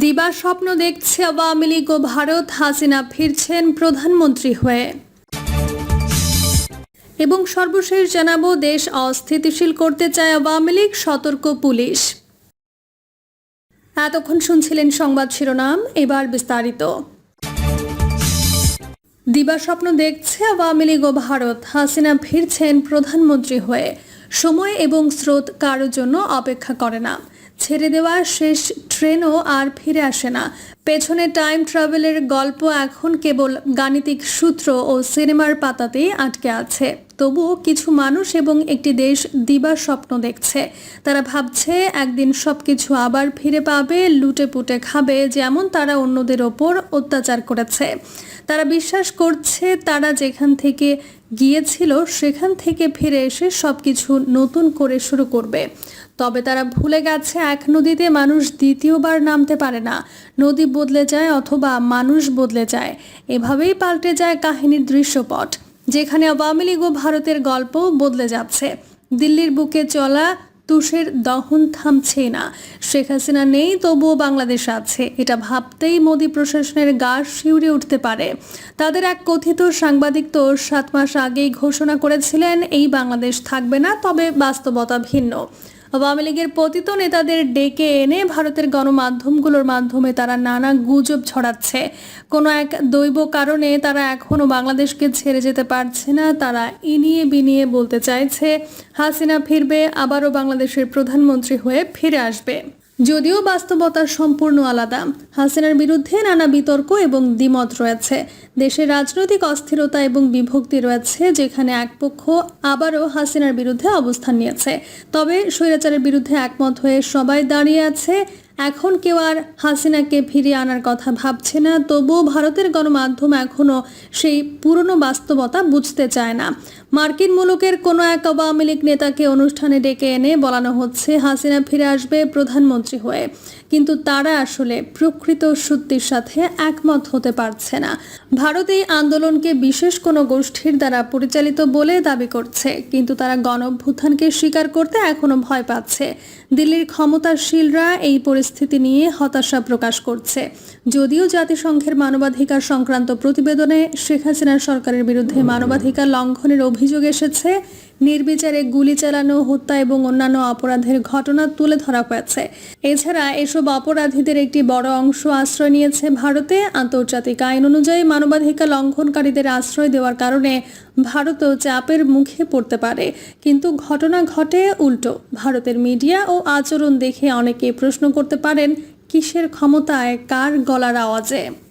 দিবা স্বপ্ন দেখছে আওয়ামী লীগ ও ভারত। হাসিনা ফিরছেন প্রধানমন্ত্রী হয়ে। এবং সর্বশেষ জানাব, দেশ অস্থিতিশীল করতে চায় আওয়ামী লীগ, সতর্ক পুলিশ। এতক্ষণ শুনছিলেন সংবাদ শিরোনাম, এবার বিস্তারিত। দিবা স্বপ্ন দেখছে আওয়ামী লীগ ও ভারত। হাসিনা ফিরছেন প্রধানমন্ত্রী হয়ে। সময় এবং স্রোত কারোর জন্য অপেক্ষা করে না। ছেড়ে দেওয়া শেষ ট্রেনও আর ফিরে আসে না। পেছনে টাইম ট্রাভেলের গল্প এখন কেবল গাণিতিক সূত্র ও সিনেমার পাতাতেই আটকে আছে। তবুও কিছু মানুষ এবং একটি দেশ দিবার স্বপ্ন দেখছে। তারা ভাবছে, একদিন সব কিছু আবার ফিরে পাবে লুটে পুটে খাবে, যেমন তারা অন্যদের ওপর অত্যাচার করেছে। তারা বিশ্বাস করছে, তারা যেখান থেকে গিয়েছিল, সেখান থেকে ফিরে এসে সব কিছু নতুন করে শুরু করবে। তবে তারা ভুলে গেছে এক নদীতে মানুষ দ্বিতীয়বার নামতে পারে না। নদী বদলে যায় অথবা মানুষ বদলে যায়। এভাবেই পাল্টে যায় কাহিনীর দৃশ্যপট, যেখানে আওয়ামী লীগ ও ভারতের গল্প বদলে যাচ্ছে। দিল্লির বুকে চলা তুষের দহন থামছেই না। শেখ হাসিনা নেই, তবুও বাংলাদেশ আছে। এটা ভাবতেই মোদী প্রশাসনের গা শিউরে উঠতে পারে। তাদের এক কথিত সাংবাদিক তো সাত মাস আগেই ঘোষণা করেছিলেন, এই বাংলাদেশ থাকবে না, তবে বাস্তবতা ভিন্ন। আওয়ামী লীগের পতিত নেতাদের ডেকে এনে ভারতের গণমাধ্যমগুলোর মাধ্যমে তারা নানা গুজব ছড়াচ্ছে। কোনো এক দৈব কারণে তারা এখনও বাংলাদেশকে ছেড়ে যেতে পারছে না, তারা ইনিয়ে বিনিয়ে বলতে চাইছে, হাসিনা ফিরবে, আবারও বাংলাদেশের প্রধানমন্ত্রী হয়ে ফিরে আসবে। যদিও বাস্তবতা সম্পূর্ণ আলাদা, হাসিনার বিরুদ্ধে নানা বিতর্ক এবং দ্বিমত রয়েছে। দেশের রাজনৈতিক অস্থিরতা এবং বিভক্তি রয়েছে, যেখানে এক পক্ষ আবারও হাসিনার বিরুদ্ধে অবস্থান নিয়েছে। তবে স্বৈরাচারের বিরুদ্ধে একমত হয়ে সবাই দাঁড়িয়ে আছে এখন কেউ আর হাসিনাকে ফিরিয়ে আনার কথা ভাবছে না, তবুও ভারতের গণমাধ্যম এখনও সেই পুরনো বাস্তবতা বুঝতে চায় না। মার্কিন মুলুকের কোনো এক আওয়ামী লীগ নেতাকে অনুষ্ঠানে ডেকে এনে বলানো হচ্ছে, হাসিনা ফিরে আসবে প্রধানমন্ত্রী হয়ে। কিন্তু তারা আসলে প্রকৃত সত্যির সাথে একমত হতে পারছে না। ভারত এই আন্দোলনকে বিশেষ কোনো গোষ্ঠীর দ্বারা পরিচালিত বলে দাবি করছে, কিন্তু তারা গণভ্যুত্থানকে স্বীকার করতে এখনও ভয় পাচ্ছে। দিল্লির ক্ষমতাশীলরা এই পরিস্থিতি নিয়ে হতাশা প্রকাশ করছে। যদিও জাতিসংঘের মানবাধিকার সংক্রান্ত প্রতিবেদনে শেখ হাসিনা সরকারের বিরুদ্ধে মানবাধিকার লঙ্ঘনের অভিযোগ এসেছে নির্বিচারে গুলি চালানো, হত্যা এবং অন্যান্য অপরাধের ঘটনা তুলে ধরা হয়েছে। এছাড়া এসব অপরাধীদের একটি বড় অংশ আশ্রয় নিয়েছে ভারতে। আন্তর্জাতিক আইন অনুযায়ী মানবাধিকার লঙ্ঘনকারীদের আশ্রয় দেওয়ার কারণে ভারতও চাপের মুখে পড়তে পারে। কিন্তু ঘটনা ঘটে উল্টো। ভারতের মিডিয়া ও আচরণ দেখে অনেকে প্রশ্ন করতে পারেন, কিসের ক্ষমতায় কার গলার আওয়াজে?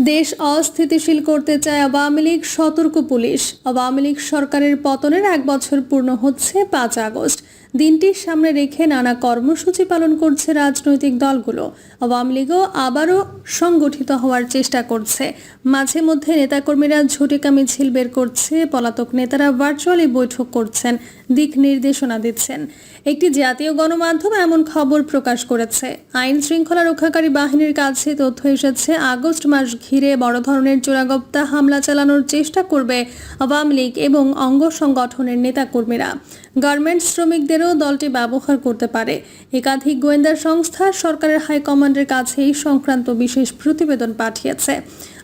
দেশ অস্থিতিশীল করতে চায় আওয়ামী লীগ, সতর্ক পুলিশ। আওয়ামী লীগ সরকারের পতনের এক বছর পূর্ণ হচ্ছে পাঁচ আগস্ট। দিনটির সামনে রেখে নানা কর্মসূচি পালন করছে রাজনৈতিক দলগুলো। আওয়ামী লীগও আবারও সংগঠিত হওয়ার চেষ্টা করছে। মাঝে মধ্যে নেতাকর্মীরা ঝটিকা মিছিল বের করছে। পলাতক নেতারা ভার্চুয়ালি বৈঠক করছেন, দিক নির্দেশনা দিচ্ছেন। একটি জাতীয় গণমাধ্যম এমন খবর প্রকাশ করেছে। আইন শৃঙ্খলা রক্ষাকারী বাহিনীর কাছে তথ্য এসেছে, আগস্ট মাস ঘিরে বড় ধরনের চোরাগপ্তা হামলা চালানোর চেষ্টা করবে আওয়ামী লীগ এবং অঙ্গ সংগঠনের নেতাকর্মীরা। গার্মেন্টস শ্রমিকদেরও দলটি ব্যবহার করতে পারে। একাধিক গোয়েন্দা সংস্থা সরকারের হাইকমান্ডের কাছে এই সংক্রান্ত বিশেষ প্রতিবেদন পাঠিয়েছে।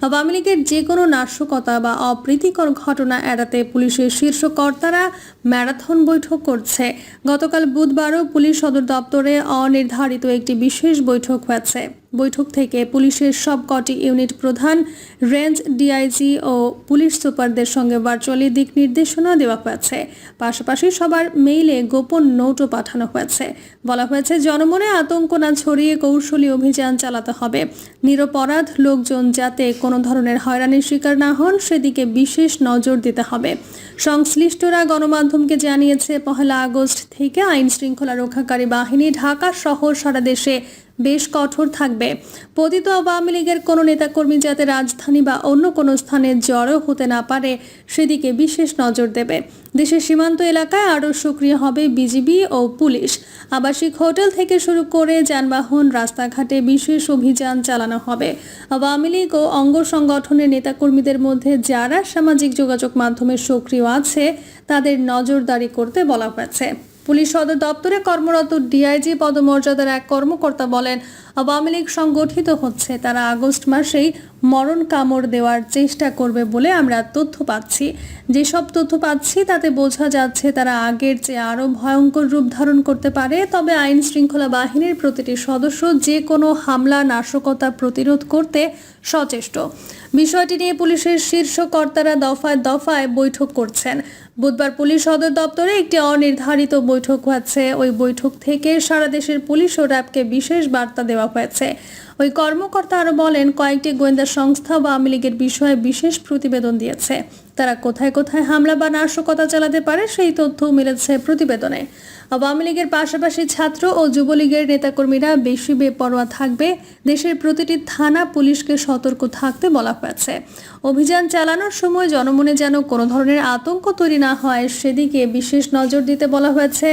আওয়ামী লীগের যে কোনো নাশকতা বা অপ্রীতিকর ঘটনা এড়াতে পুলিশের শীর্ষ কর্তারা ম্যারাথন বৈঠক করছে। গতকাল বুধবারও পুলিশ সদর দপ্তরে অনির্ধারিত একটি বিশেষ বৈঠক হয়েছে। বৈঠক থেকে পুলিশের সবকটি ইউনিট প্রধান, রেঞ্জ ডিআইজি ও পুলিশ সুপারদের সঙ্গে ভার্চুয়ালি দিক নির্দেশনা দেওয়া হয়েছে। পাশাপাশি সবার মেইলে গোপন নোটও পাঠানো হয়েছে। বলা হয়েছে, জনমনে আতঙ্ক না ছড়িয়ে কৌশলী অভিযান চালাতে হবে। নিরপরাধ লোকজন যাতে কোনো ধরনের হয়রানির শিকার না হন, সেদিকে বিশেষ নজর দিতে হবে। সংশ্লিষ্টরা গণমাধ্যমকে জানিয়েছে, পহেলা আগস্ট থেকে আইন শৃঙ্খলা রক্ষাকারী বাহিনী ঢাকা সহ সারা দেশে বেশ কঠোর থাকবে। পতিত আওয়ামী লীগের কোনো নেতাকর্মী যাতে রাজধানী বা অন্য কোনো স্থানে জড়ো হতে না পারে, সেদিকে বিশেষ নজর দেবে। দেশের সীমান্ত এলাকায় আরও সক্রিয় হবে বিজিবি ও পুলিশ। আবাসিক হোটেল থেকে শুরু করে যানবাহন, রাস্তাঘাটে বিশেষ অভিযান চালানো হবে। আওয়ামী লীগ ও অঙ্গ সংগঠনের নেতাকর্মীদের মধ্যে যারা সামাজিক যোগাযোগ মাধ্যমে সক্রিয় আছে, তাদের নজরদারি করতে বলা হয়েছে। পুলিশ সদর দপ্তরে কর্মরত ডিআইজি পদমর্যাদার এক কর্মকর্তা বলেন, আওয়ামী লীগ সংগঠিত হচ্ছে। তারা আগস্ট মাসেই মরণ কামড় দেওয়ার চেষ্টা করবে বলে আমরা তথ্য পাচ্ছি। যেসব তথ্য পাচ্ছি, তাতে বোঝা যাচ্ছে তারা আগের চেয়ে আরও ভয়ঙ্কর রূপ ধারণ করতে পারে। তবে আইন শৃঙ্খলা বাহিনীর প্রতিটি সদস্য যে কোনো হামলা, নাশকতা প্রতিরোধ করতে সচেষ্ট। বিষয়টি নিয়ে পুলিশের শীর্ষ কর্তারা দফায় দফায় বৈঠক করছেন। বুধবার পুলিশ সদর দপ্তরে একটি অনির্ধারিত বৈঠক হয়েছে। ওই বৈঠক থেকে সারা দেশের পুলিশ ও র্যাবকে বিশেষ বার্তা দেওয়া হয়েছে। ওই কর্মকর্তা আরও বলেন, কয়েকটি গোয়েন্দা সংস্থা বা আওয়ামী লীগের বিষয়ে বিশেষ প্রতিবেদন দিয়েছে। তারা কোথায় কোথায় হামলা বা নাশকতা চালাতে পারে সেই তথ্যও মিলেছে প্রতিবেদনে। আওয়ামী লীগের পাশাপাশি ছাত্র ও যুবলীগের নেতাকর্মীরা বেশি বেপরোয়া থাকবে। দেশের প্রতিটি থানা পুলিশকে সতর্ক থাকতে বলা হয়েছে। অভিযান চালানোর সময় জনমনে যেন কোনো ধরনের আতঙ্ক তৈরি না হয়, সেদিকে বিশেষ নজর দিতে বলা হয়েছে।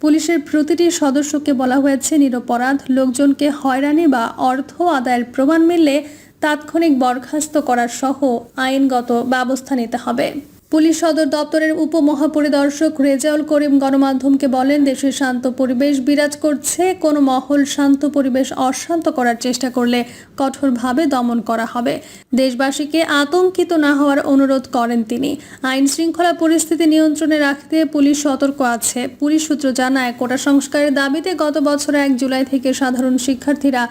পুলিশের প্রতিটি সদস্যকে বলা হয়েছে, নিরপরাধ লোকজনকে হয়রানি বা অর্থ আদায়ের প্রমাণ মিললে তাৎক্ষণিক বরখাস্ত করার সহ আইনগত ব্যবস্থা নিতে হবে। পুলিশ সদর দপ্তরের উপমহাপরিদর্শক রেজাউল করিম গণমাধ্যমকে বলেন দেশে শান্ত পরিবেশ বিরাজ করছে, কোনো মহল শান্ত পরিবেশ অশান্ত করার চেষ্টা করলে কঠোরভাবে দমন করা হবে। দেশবাসীকে আতঙ্কিত না হওয়ার অনুরোধ করেন তিনি। আইন শৃঙ্খলা পরিস্থিতি নিয়ন্ত্রণে রাখতে পুলিশ সতর্ক আছে। পুলিশ সূত্র জানায়, কোটা সংস্কারের দাবিতে গত বছর এক জুলাই থেকে সাধারণ শিক্ষার্থীরা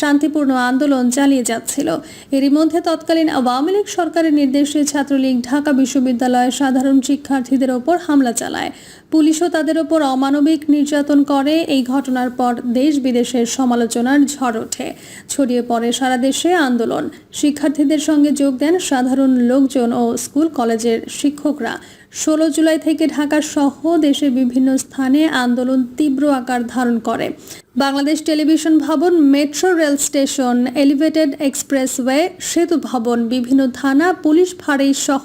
শান্তিপূর্ণ আন্দোলন চালিয়ে যাচ্ছিল। এরই মধ্যে তৎকালীন আওয়ামী লীগ সরকারের নির্দেশে ছাত্রলীগ ঢাকা বিশ্ববিদ্যালয়ের সাধারণ শিক্ষার্থীদের ওপর হামলা চালায়। পুলিশও তাদের ওপর অমানবিক নির্যাতন করে। এই ঘটনার পর দেশ বিদেশের সমালোচনার ঝড় ওঠে। ছড়িয়ে পড়ে সারা দেশে আন্দোলন। শিক্ষার্থীদের সঙ্গে যোগ দেন সাধারণ লোকজন ও স্কুল কলেজের শিক্ষকরা। ষোলো জুলাই থেকে ঢাকা সহ দেশের বিভিন্ন স্থানে আন্দোলন তীব্র আকার ধারণ করে। বাংলাদেশ টেলিভিশন ভবন, metro rail station, elevated expressway, সেতু ভবন, বিভিন্ন থানা, পুলিশ ফাঁড়ি সহ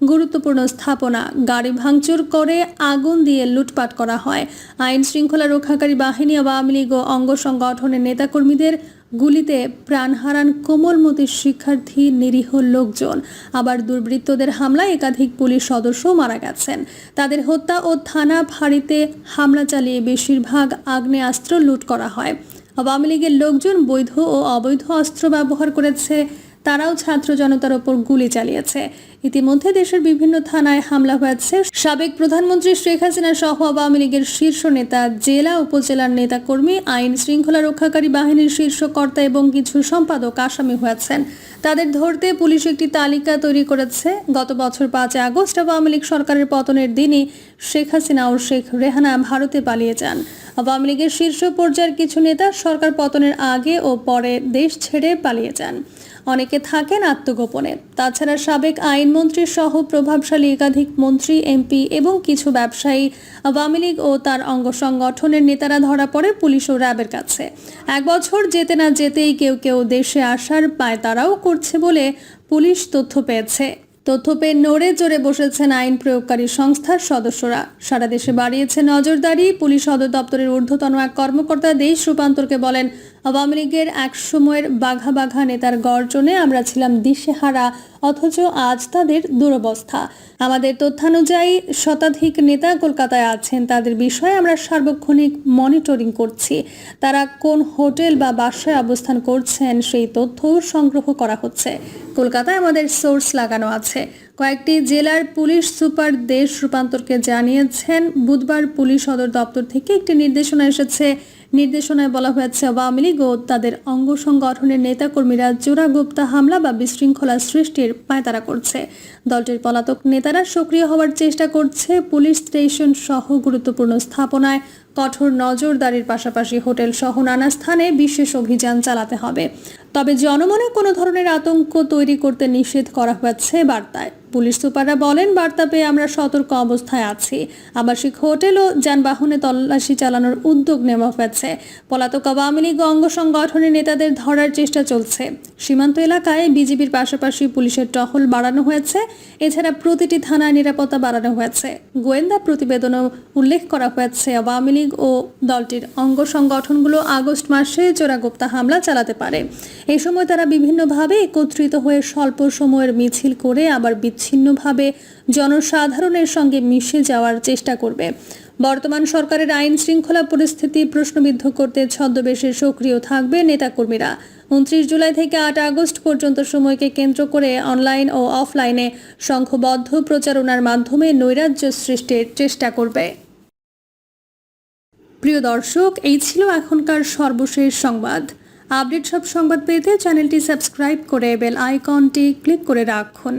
গুরুত্বপূর্ণ স্থাপনা। গাড়ি ভাঙচুর করে আগুন দিয়ে লুটপাট করা হয়। আইন শৃঙ্খলা রক্ষাকারী বাহিনী আওয়ামী লীগ ও অঙ্গ সংগঠনের নেতাকর্মীদের গুলিতে প্রাণ হারান কোমলমতি শিক্ষার্থী নিরীহ লোকজন। আবার দুর্বৃত্তদের হামলায় একাধিক পুলিশ সদস্য মারা গেছেন। তাদের হত্যা ও থানা ফাঁড়িতে হামলা চালিয়ে বেশিরভাগ আগ্নেয়াস্ত্র লুট করা হয়। আওয়ামী লীগের লোকজন বৈধ ও অবৈধ অস্ত্র ব্যবহার করেছে তারাও ছাত্র জনতার ওপর গুলি চালিয়েছে। ইতিমধ্যে দেশের বিভিন্ন থানায় হামলা হয়েছে। সাবেক প্রধানমন্ত্রী শেখ হাসিনা সহ আওয়ামী লীগের শীর্ষ নেতা, জেলা উপজেলার নেতাকর্মী, আইন শৃঙ্খলা রক্ষাকারী বাহিনীর শীর্ষ কর্তা এবং কিছু সম্পাদক আসামি হয়েছেন। তাদের ধরতে পুলিশ একটি তালিকা তৈরি করেছে। গত বছর পাঁচ আগস্ট আওয়ামী লীগ সরকারের পতনের দিনই শেখ হাসিনা ও শেখ রেহানা ভারতে পালিয়ে যান। আওয়ামী লীগের শীর্ষ পর্যায়ের কিছু নেতা সরকার পতনের আগে ও পরে দেশ ছেড়ে পালিয়ে যান। অনেকে থাকেন আত্মগোপনে। তাছাড়া সাবেক আইনমন্ত্রী সহ প্রভাবশালী একাধিক মন্ত্রী, এমপি এবং কিছু ব্যবসায়ী, আওয়ামী লীগ ও তার অঙ্গ সংগঠনের নেতারা ধরা পড়ে পুলিশ ও র্যাবের কাছে। এক বছর যেতে না যেতেই কেউ কেউ দেশে আসার পায় তারাও করছে বলে পুলিশ তথ্য পেয়েছে। তথ্য পেয়ে নড়ে চড়ে বসেছেন আইন প্রয়োগকারী সংস্থার সদস্যরা। সারা দেশে বাড়িয়েছে নজরদারি। পুলিশ সদর দপ্তরের ঊর্ধ্বতন এক কর্মকর্তা দেশ রূপান্তরকে বলেন, আওয়ামী লীগের এক সময়ের বাঘা বাঘা নেতার গর্জনে আমরা ছিলাম দিশেহারা অথচ আজ তাদের দুরবস্থা। আমাদের তথ্যানুযায়ী শতাধিক নেতা কলকাতায় আছেন, তাদের বিষয়ে আমরা সার্বক্ষণিক মনিটরিং করছি। তারা কোন হোটেল বা বাসায় অবস্থান করছেন সেই তথ্য সংগ্রহ করা হচ্ছে। কলকাতায় আমাদের সোর্স লাগানো আছে। কয়েকটি জেলার পুলিশ সুপার দেশ রূপান্তরকে জানিয়েছেন, বুধবার পুলিশ সদর দপ্তর থেকে একটি নির্দেশনা এসেছে নির্দেশনায় বলা হয়েছে, আওয়ামী লীগ ও তাদের অঙ্গ সংগঠনের নেতাকর্মীরা চোরাগুপ্তা হামলা বা বিশৃঙ্খলা সৃষ্টির পায়তারা করছে। দলটির পলাতক নেতারা সক্রিয় হওয়ার চেষ্টা করছে পুলিশ স্টেশন সহ গুরুত্বপূর্ণ স্থাপনায়। কঠোর নজরদারির পাশাপাশি হোটেল সহ নানা স্থানে বিশেষ অভিযান চালাতে হবে। তবে জনমনে কোনো ধরনের আতঙ্ক তৈরি করতে নিষেধ করা হয়েছে বার্তায়। পুলিশ সুপাররা বলেন, বার্তা পেয়ে আমরা সতর্ক অবস্থায় আছি। আবাসিক হোটেল ও যানবাহনে তল্লাশি চালানোর উদ্যোগ নেওয়া হয়েছে। পলাতক আওয়ামী লীগ অঙ্গ সংগঠনের নেতাদের ধরার চেষ্টা চলছে। সীমান্ত এলাকায় বিজিবির পাশাপাশি পুলিশের টহল বাড়ানো হয়েছে। এছাড়া প্রতিটি থানায় নিরাপত্তা বাড়ানো হয়েছে। গোয়েন্দা প্রতিবেদনও উল্লেখ করা হয়েছে, আওয়ামী লীগ ও দলটির অঙ্গ সংগঠনগুলো আগস্ট মাসে চোরাগুপ্তা হামলা চালাতে পারে। এই সময় তারা বিভিন্নভাবে একত্রিত হয়ে স্বল্প সময়ের মিছিল করে আবার বিচ্ছিন্নভাবে জনসাধারণের সঙ্গে মিশে যাওয়ার চেষ্টা করবে। বর্তমান সরকারের আইন শৃঙ্খলা পরিস্থিতি প্রশ্নবিদ্ধ করতে ছদ্মবেশে সক্রিয় থাকবে নেতাকর্মীরা। উনত্রিশ জুলাই থেকে আট আগস্ট পর্যন্ত সময়কে কেন্দ্র করে অনলাইন ও অফলাইনে সংঘবদ্ধ প্রচারণার মাধ্যমে নৈরাজ্য সৃষ্টির চেষ্টা করবে। প্রিয় দর্শক, এই ছিল এখনকার সর্বশেষ সংবাদ। আপডেট সব সংবাদ পেতে চ্যানেলটি সাবস্ক্রাইব করে বেল আইকনটি ক্লিক করে রাখুন।